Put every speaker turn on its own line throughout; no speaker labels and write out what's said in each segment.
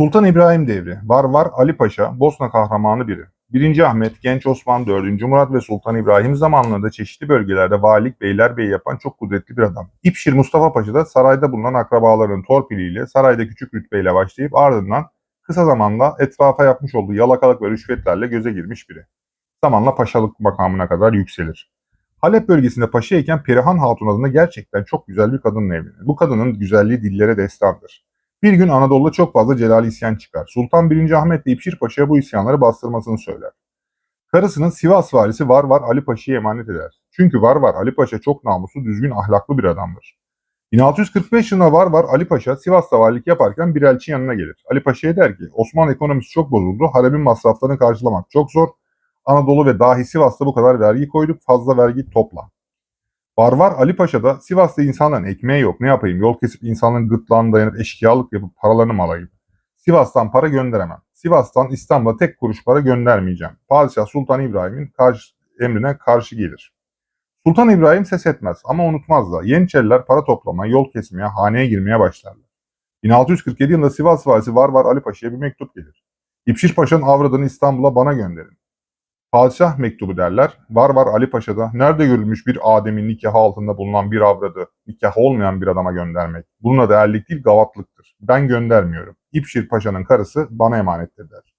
Sultan İbrahim devri, Barbar Ali Paşa, Bosna kahramanı biri. 1. Ahmet, Genç Osman, 4. Murat ve Sultan İbrahim zamanlarında çeşitli bölgelerde valilik, beylerbeyi yapan çok kudretli bir adam. İpşir Mustafa Paşa da sarayda bulunan akrabalarının torpiliyle sarayda küçük rütbeyle başlayıp ardından kısa zamanda etrafa yapmış olduğu yalakalık ve rüşvetlerle göze girmiş biri. Zamanla paşalık makamına kadar yükselir. Halep bölgesinde paşayken Perihan Hatun adında gerçekten çok güzel bir kadınla evlenir. Bu kadının güzelliği dillere destandır. Bir gün Anadolu'da çok fazla celal isyan çıkar. Sultan 1. Ahmet de İpşir Paşa'ya bu isyanları bastırmasını söyler. Karısının Sivas valisi Varvar Ali Paşa'ya emanet eder. Çünkü Varvar Ali Paşa çok namuslu, düzgün, ahlaklı bir adamdır. 1645 yılında Varvar Ali Paşa Sivas'ta valilik yaparken bir elçi yanına gelir. Ali Paşa'ya der ki Osmanlı ekonomisi çok bozuldu, haremin masraflarını karşılamak çok zor. Anadolu ve dahi Sivas'ta bu kadar vergi koyduk, fazla vergi topla. Barbar Ali Paşa'da Sivas'ta insanların ekmeği yok. Ne yapayım? Yol kesip insanların gırtlağına dayanıp eşkıyalık yapıp paralarını mı alayım? Sivas'tan para gönderemem. Sivas'tan İstanbul'a tek kuruş para göndermeyeceğim. Padişah Sultan İbrahim'in karşı, emrine karşı gelir. Sultan İbrahim ses etmez ama unutmaz da Yeniçeriler para toplamaya, yol kesmeye, haneye girmeye başlarlar. 1647 yılında Sivas valisi Varvar Ali Paşa'ya bir mektup gelir. İpşir Paşa'nın avradını İstanbul'a bana gönderin. Padişah mektubu derler. Var var Ali Paşa'da nerede görülmüş bir Adem'in nikahı altında bulunan bir avradı nikah olmayan bir adama göndermek. Bunun adı erlik değil gavatlıktır. Ben göndermiyorum. İpşir Paşa'nın karısı bana emanettir der.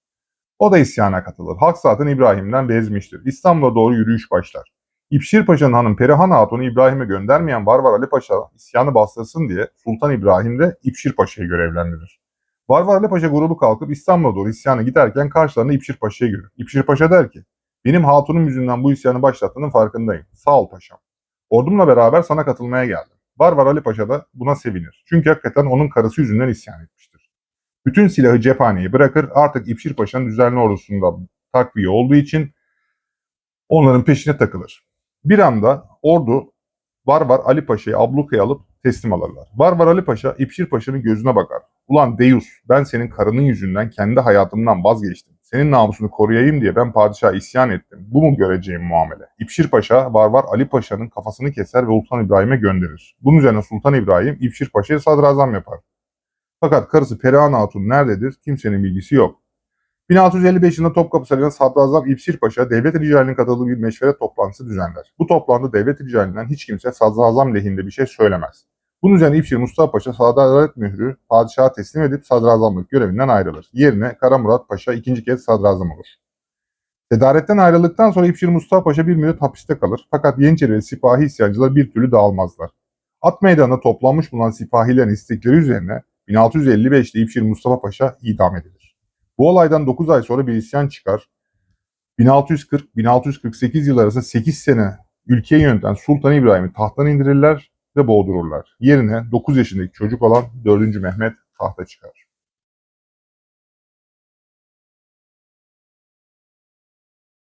O da isyana katılır. Halk zaten İbrahim'den bezmiştir. İstanbul'a doğru yürüyüş başlar. İpşir Paşa'nın hanım Perihan Hatun'u İbrahim'e göndermeyen Varvar Ali Paşa isyanı bastırsın diye Sultan İbrahim de İpşir Paşa'yı görevlendirir. Varvar Ali Paşa grubu kalkıp İstanbul'a doğru isyana giderken karşılarında İpşir Paşa'yı görür. İpşir Paşa der ki benim hatunum yüzünden bu isyanı başlattığının farkındayım. Sağ ol paşam. Ordumla beraber sana katılmaya geldim. Barbar Ali Paşa da buna sevinir. Çünkü hakikaten onun karısı yüzünden isyan etmiştir. Bütün silahı cephaneyi bırakır. Artık İpşir Paşa'nın düzenli ordusunda takviye olduğu için onların peşine takılır. Bir anda ordu Barbar Ali Paşa'yı ablukaya alıp teslim alırlar. Barbar Ali Paşa İpşir Paşa'nın gözüne bakar. Ulan Deus ben senin karının yüzünden kendi hayatımdan vazgeçtim. Senin namusunu koruyayım diye ben padişaha isyan ettim. Bu mu göreceğim muamele? İpşir Paşa Barbar Ali Paşa'nın kafasını keser ve Sultan İbrahim'e gönderir. Bunun üzerine Sultan İbrahim İpşir Paşa'ya sadrazam yapar. Fakat karısı Perihan Hatun nerededir kimsenin bilgisi yok. 1655 yılında Topkapı Sarayı'nda Sadrazam İpşir Paşa devlet ricalinin katıldığı bir meşveret toplantısı düzenler. Bu toplantıda devlet ricalinden hiç kimse sadrazam lehinde bir şey söylemez. Bunun üzerine İpşir Mustafa Paşa sadaret mührü padişaha teslim edip sadrazamlık görevinden ayrılır. Yerine Kara Murat Paşa ikinci kez sadrazam olur. Sedaretten ayrıldıktan sonra İpşir Mustafa Paşa bir müddet hapiste kalır. Fakat Yeniçeri ve sipahi isyancılar bir türlü dağılmazlar. At meydanında toplanmış bulunan sipahilerin istekleri üzerine 1655'te İpşir Mustafa Paşa idam edilir. Bu olaydan 9 ay sonra bir isyan çıkar. 1640-1648 yılları arasında 8 sene ülkeyi yöneten Sultan İbrahim'i tahttan indirirler ve boğdururlar. Yerine 9 yaşındaki çocuk olan 4. Mehmet tahta çıkar.